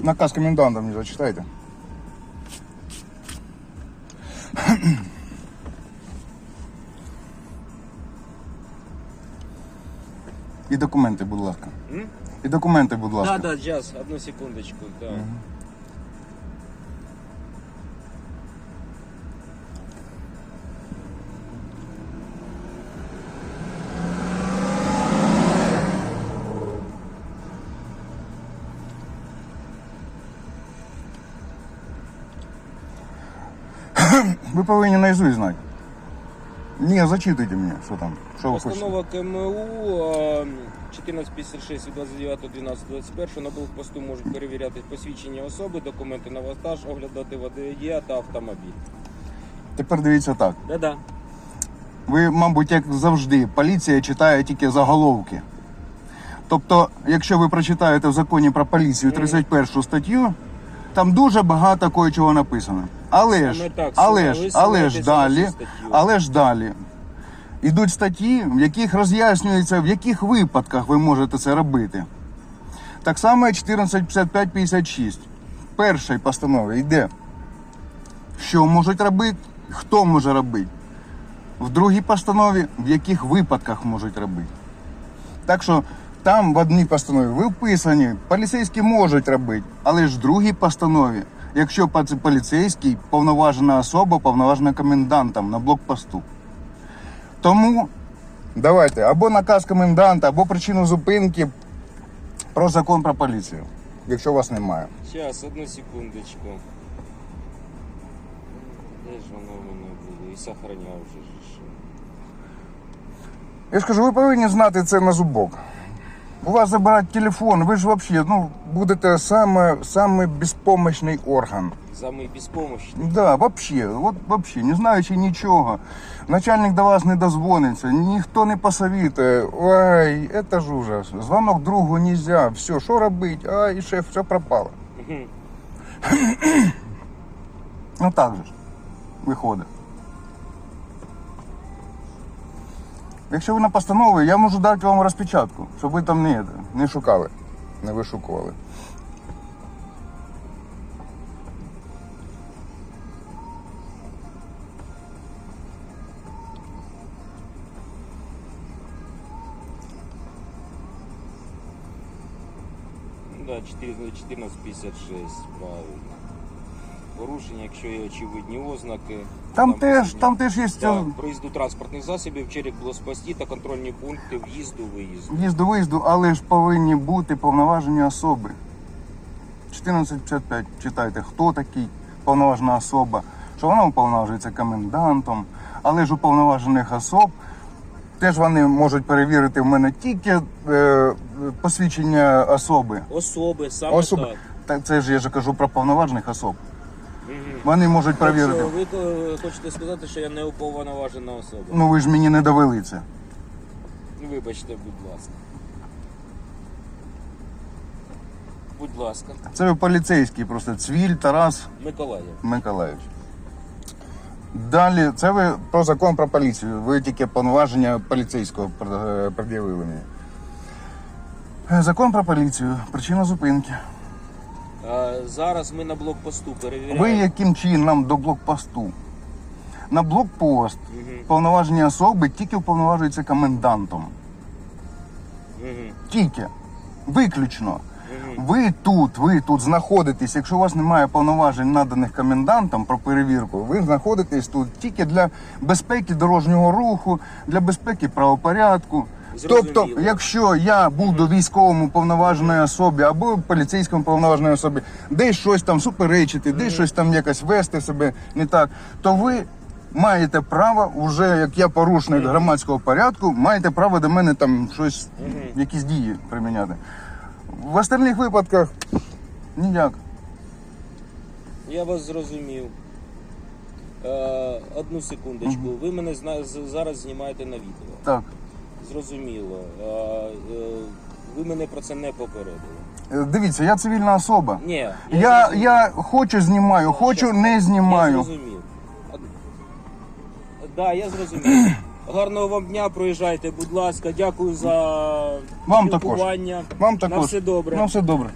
Наказ коменданта мне зачитайте. І документи, будь ласка. М? І документи, будь ласка. Да, да, сейчас, одну секундочку. Да. Ви повинні наизусть знати. Ні, зачитуйте мені, що там. Що ви хочете. Постанова КМУ а, 1456 від 29.12.21 на блокпосту можуть перевіряти посвідчення особи, документи на вантаж, оглядати водія та автомобіль. Тепер дивіться так. Да-да. Ви, мабуть, як завжди, поліція читає тільки заголовки. Тобто, якщо ви прочитаєте в законі про поліцію 31 статтю, там дуже багато кое-чого написано. Але ж, але ж, але ж далі, але ж далі. Ідуть статті, в яких роз'яснюється, в яких випадках ви можете це робити. Так само 1455-56. В першій постанові йде, що можуть робити, хто може робити. В другій постанові, в яких випадках можуть робити. Так що там в одній постанові ви вписані, поліцейські можуть робити, але ж в другій постанові, якщо поліцейський повноважена особа, повноважена комендантом на блокпосту. Тому давайте або наказ коменданта, або причину зупинки про закон про поліцію, якщо вас немає. Сейчас, одну секундочку. Де ж воно в мене було? І сохраняв вже Я ж кажу, ви повинні знати це на зубок. У вас забирають телефон, ви ж взагалі ну, будете саме, саме безпомощний орган. Самий безпомощний. Да, вообще, от вообще, не знаючи нічого. Начальник до вас не дозвониться, ніхто не посовітує. Ой, это ж ужас. Звонок другу нельзя. Все, що робити? Ай, шеф, все пропало. Ну так же ж виходить. Якщо ви на постанові, я можу дати вам розпечатку, щоб ви там не, не шукали, не вишукували. Да, 1456, правильно. Порушення, якщо є очевидні ознаки. Там теж, там теж є Да, проїзду транспортних засобів, черік блокпості та контрольні пункти в'їзду, виїзду. в'їзду виїзду, але ж повинні бути повноважені особи. 1455 читайте, хто такий повноважена особа, що вона уповноважується комендантом, але ж у повноважених особ теж вони можуть перевірити в мене тільки е, посвідчення особи. Особи, саме Особи. так. Так це ж я ж кажу про повноважених особ. Вони можуть перевірити. Ви е, хочете сказати, що я не уповноважена особа? Ну ви ж мені не довели це. Вибачте, будь ласка. Будь ласка, Це ви поліцейський, просто цвіль Тарас Миколаїв. Миколаївич. Далі, це ви про закон про поліцію. Ви тільки повноваження поліцейського пред- пред'явили мені. Е, Закон про поліцію, причина зупинки. Зараз ми на блокпосту перевіряємо. Ви яким чином до блокпосту? На блокпост Мгм. повноважені особи тільки уповноважуються комендантом. Мгм. Тільки. Виключно. Мгм. Ви тут, ви тут знаходитесь. Якщо у вас немає повноважень наданих комендантам про перевірку, ви знаходитесь тут тільки для безпеки дорожнього руху, для безпеки правопорядку. Зрозуміло. Тобто, якщо я буду військовому повноваженій особі або поліцейському повноваженій особі, десь щось там суперечити, десь щось там якось вести себе не так, то ви маєте право, вже як я порушник громадського порядку, маєте право до мене там щось, якісь дії приміняти. В остальних випадках ніяк. Я вас зрозумів. Е, одну секундочку. Ви мене зна- з- зараз знімаєте на відео. Так. Зрозуміло. Е, ви мене про це не попередили. Е, Дивіться, я цивільна особа. Ні. Я, зрозумів. я хочу знімаю, хочу не Я знімаю. зрозумів. Так, да, я зрозумів. Гарного вам дня, проїжджайте, будь ласка. Дякую за Вам також. спілкування. Вам На також. все добре. На все добре.